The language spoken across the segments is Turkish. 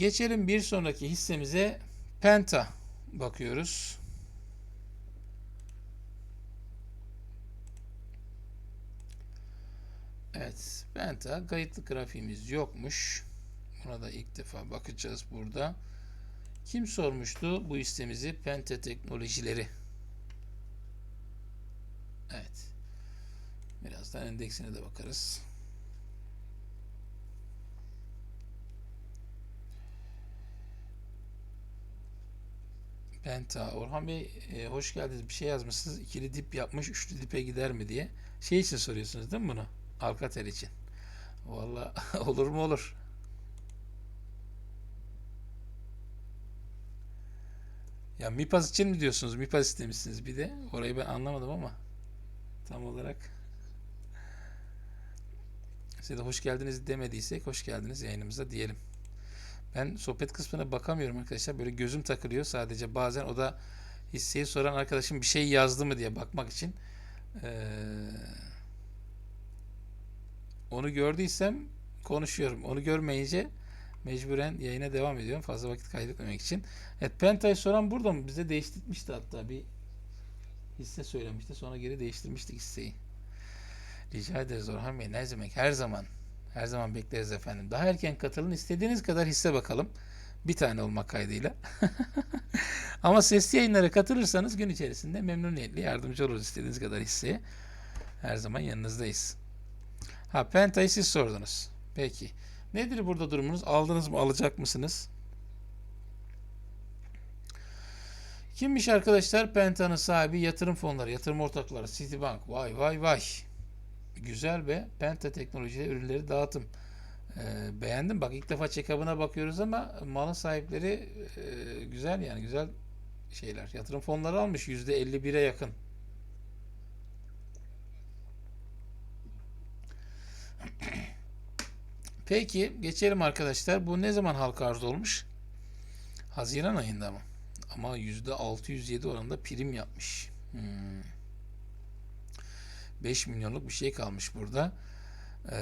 Geçelim bir sonraki hissemize Penta bakıyoruz. Evet, Penta kayıtlı grafiğimiz yokmuş. Buna da ilk defa bakacağız burada. Kim sormuştu bu hissemizi? Penta Teknolojileri. Evet. Birazdan endeksine de bakarız. Penta. Orhan Bey e, hoş geldiniz. Bir şey yazmışsınız. İkili dip yapmış. Üçlü dipe gider mi diye. Şey için soruyorsunuz değil mi bunu? Alcatel için. Valla olur mu olur. Ya Mipas için mi diyorsunuz? Mipas istemişsiniz bir de. Orayı ben anlamadım ama tam olarak. Size de hoş geldiniz demediysek hoş geldiniz yayınımıza diyelim. Ben sohbet kısmına bakamıyorum arkadaşlar. Böyle gözüm takılıyor sadece. Bazen o da hisseyi soran arkadaşım bir şey yazdı mı diye bakmak için. Ee, onu gördüysem konuşuyorum. Onu görmeyince mecburen yayına devam ediyorum. Fazla vakit kaybetmemek için. Evet Penta'yı soran burada mı? Bize değiştirmişti hatta bir hisse söylemişti. Sonra geri değiştirmiştik hisseyi. Rica ederiz Orhan Bey. Ne demek? Her zaman. Her zaman bekleriz efendim. Daha erken katılın. istediğiniz kadar hisse bakalım. Bir tane olmak kaydıyla. Ama sesli yayınlara katılırsanız gün içerisinde memnuniyetle yardımcı oluruz istediğiniz kadar hisseye. Her zaman yanınızdayız. Ha Penta'yı siz sordunuz. Peki. Nedir burada durumunuz? Aldınız mı? Alacak mısınız? Kimmiş arkadaşlar? Penta'nın sahibi yatırım fonları, yatırım ortakları, Citibank. Vay vay vay. Güzel be. Penta teknolojiyle ürünleri dağıtım. Ee, beğendim. Bak ilk defa check-up'ına bakıyoruz ama malın sahipleri e, güzel yani güzel şeyler. Yatırım fonları almış %51'e yakın. Peki geçelim arkadaşlar. Bu ne zaman halka arz olmuş? Haziran ayında mı? Ama %607 oranında prim yapmış. Hmm. 5 milyonluk bir şey kalmış burada. Ee,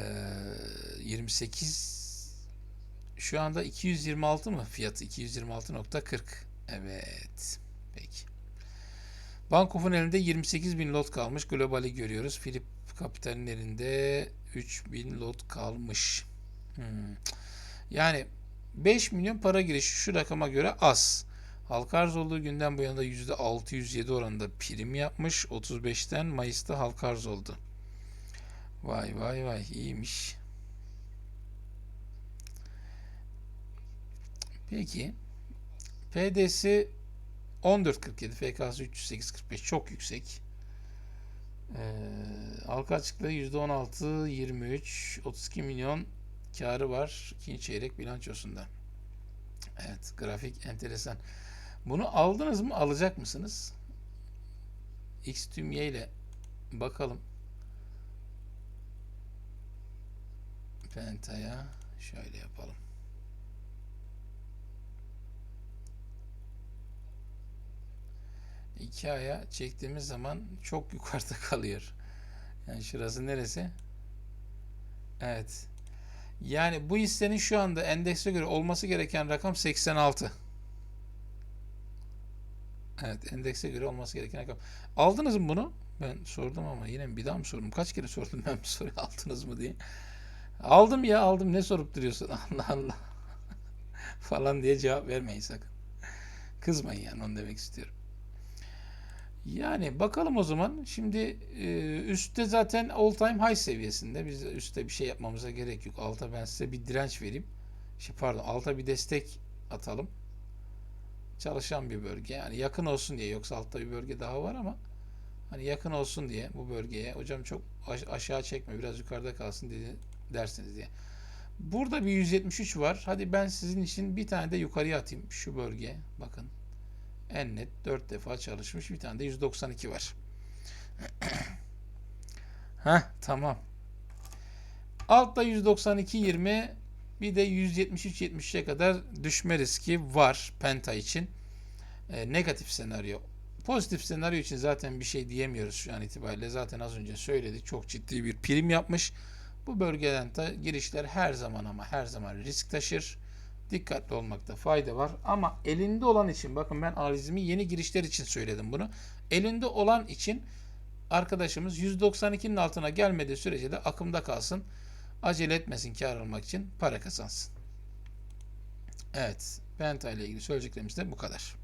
28 şu anda 226 mı fiyatı? 226.40. Evet. Peki. Bankof'un elinde 28 bin lot kalmış. Globali görüyoruz. Philip Kapital'in elinde 3000 lot kalmış. Hmm. Yani 5 milyon para girişi şu rakama göre az. Halka arz olduğu günden bu yana %607 oranında prim yapmış. 35'ten Mayıs'ta halka arz oldu. Vay vay vay iyiymiş. Peki. PD'si 14.47, FK'sı 308.45 çok yüksek. Ee, halka açıklığı %16.23 32 milyon karı var ikinci çeyrek bilançosunda. Evet grafik enteresan. Bunu aldınız mı? Alacak mısınız? X tümye ile bakalım. Penta'ya şöyle yapalım. İki aya çektiğimiz zaman çok yukarıda kalıyor. Yani şurası neresi? Evet. Yani bu hissenin şu anda endekse göre olması gereken rakam 86. Evet, endekse göre olması gereken rakam. Aldınız mı bunu? Ben sordum ama yine bir daha mı sordum? Kaç kere sordum ben bir soruyu aldınız mı diye. Aldım ya aldım ne sorup duruyorsun Allah Allah falan diye cevap vermeyin sakın. Kızmayın yani onu demek istiyorum. Yani bakalım o zaman. Şimdi e, üstte zaten all time high seviyesinde. Biz üstte bir şey yapmamıza gerek yok. Alta ben size bir direnç vereyim. Şey pardon alta bir destek atalım. Çalışan bir bölge. Yani yakın olsun diye. Yoksa altta bir bölge daha var ama hani yakın olsun diye bu bölgeye. Hocam çok aşağı çekme biraz yukarıda kalsın dedi, dersiniz diye. Burada bir 173 var. Hadi ben sizin için bir tane de yukarıya atayım. Şu bölge. Bakın. En net 4 defa çalışmış. Bir tane de 192 var. Heh tamam. Altta 192 20 bir de 173 70'e kadar düşme riski var Penta için. E, negatif senaryo. Pozitif senaryo için zaten bir şey diyemiyoruz şu an itibariyle. Zaten az önce söyledik. Çok ciddi bir prim yapmış. Bu bölgeden de girişler her zaman ama her zaman risk taşır. dikkatli olmakta fayda var. Ama elinde olan için bakın ben analizimi yeni girişler için söyledim bunu. Elinde olan için arkadaşımız 192'nin altına gelmediği sürece de akımda kalsın. Acele etmesin kar almak için para kazansın. Evet. Penta ile ilgili söyleyeceklerimiz de bu kadar.